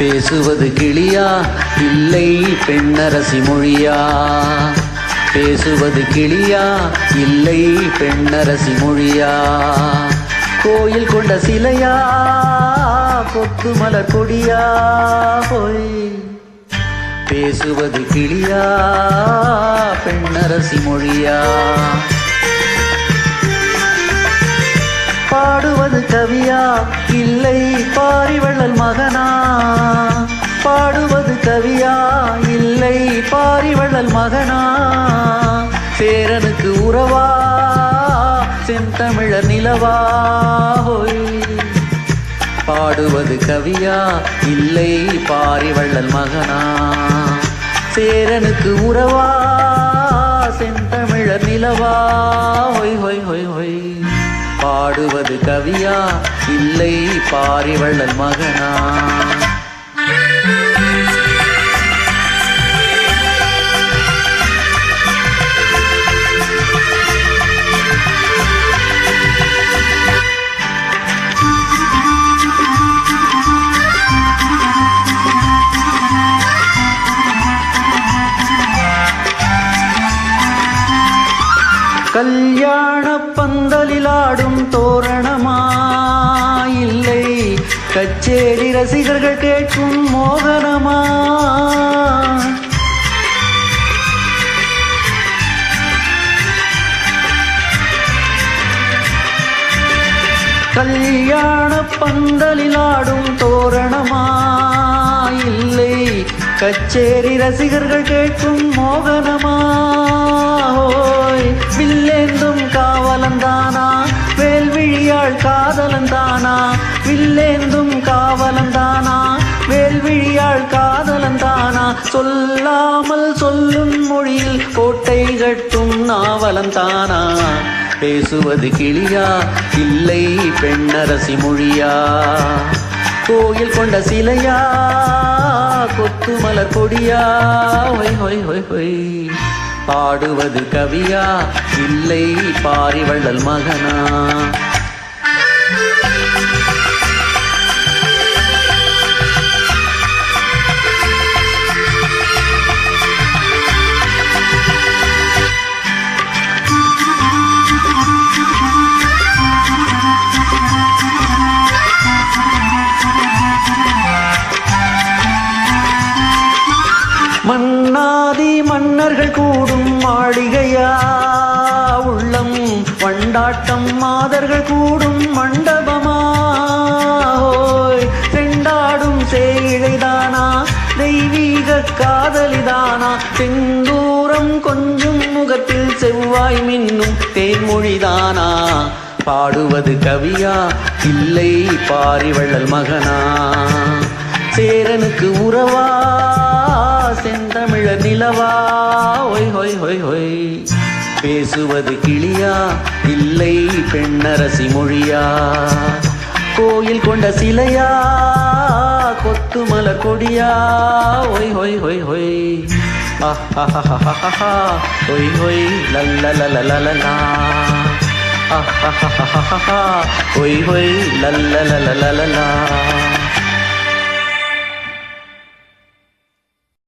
பேசுவது கிளியா? இல்லை பெண்ணரசி மொழியா? பேசுவது கிளியா? இல்லை பெண்ணரசி மொழியா? கோயில் கொண்ட சிலையா? கொத்து மலர் கொடியா? போய் பேசுவது கிளியா? பெண்ணரசி மொழியா? பாடுவது கவியா. இல்லை பாரிவள்ளல் மகனா. பாடுவது கவியா. இல்லை பாரிவள்ளல் மகனா. சேரனுக்கு உறவா. செந்தமிழர் நிலவா. ஹோய். பாடுவது கவியா. இல்லை பாரிவள்ளல் மகனா. சேரனுக்கு உறவா. செந்தமிழர் நிலவா. ஹொய் ஹொய் ஹொய் ஹொய். பாடுவது கவியா? இல்லை பாரிவள்ளல் மகனா? கல்யாண பந்தலிலாடும் தோரணமா இல்லை கச்சேரி ரசிகர்கள் கேட்கும் மோகனமா? கல்யாண பந்தலிலாடும் தோரணமா இல்லை கச்சேரி ரசிகர்கள் கேட்கும் மோகனமா? வில்லேந்தும் காவலந்தானா வேல்விழியாள் காதலந்தானா சொல்லாமல் சொல்லும் மொழியில் கோட்டை கட்டும் நாவலந்தானா பேசுவது கிளியா? இல்லை பெண்ணரசி மொழியா? கோயில் கொண்ட சிலையா? கொத்து மலர் கொடியா ஹொய் ஹொய் ஹொய் ஹொய். பாடுவது கவியா? இல்லை பாரிவள்ளல் மகனா? மன்னர்கள் கூடும் மாளிகையா? உள்ளம் வண்டாட்டம் மாதர்கள் கூடும் மண்டபமா? ஓய் செண்டாடும் சேழைதானா தெய்வீக காதலிதானா? செந்தூரம் கொஞ்சம் முகத்தில் செவ்வாய் மின்னும் தேன்மொழிதானா? பாடுவது கவியா? இல்லை பாரிவள்ளல் மகனா? சேரனுக்கு உறவா? செந்தமிழ நிலவா? ஹொய் ஹொய் பேசுவது கிளியா இல்லை பெண்ணரசி மொழியா கோயில் கொண்ட சிலையா கொத்து மலர் கொடியா ஒய் ஹொய் ஹொய் ஹொய் ஆஹாஹாஹாஹா ஒய் ஹொய் லல்லலலலலலா ஆஹாஹாஹாஹா ஒய் ஹொய் லல்ல லல லல்லலலலலலா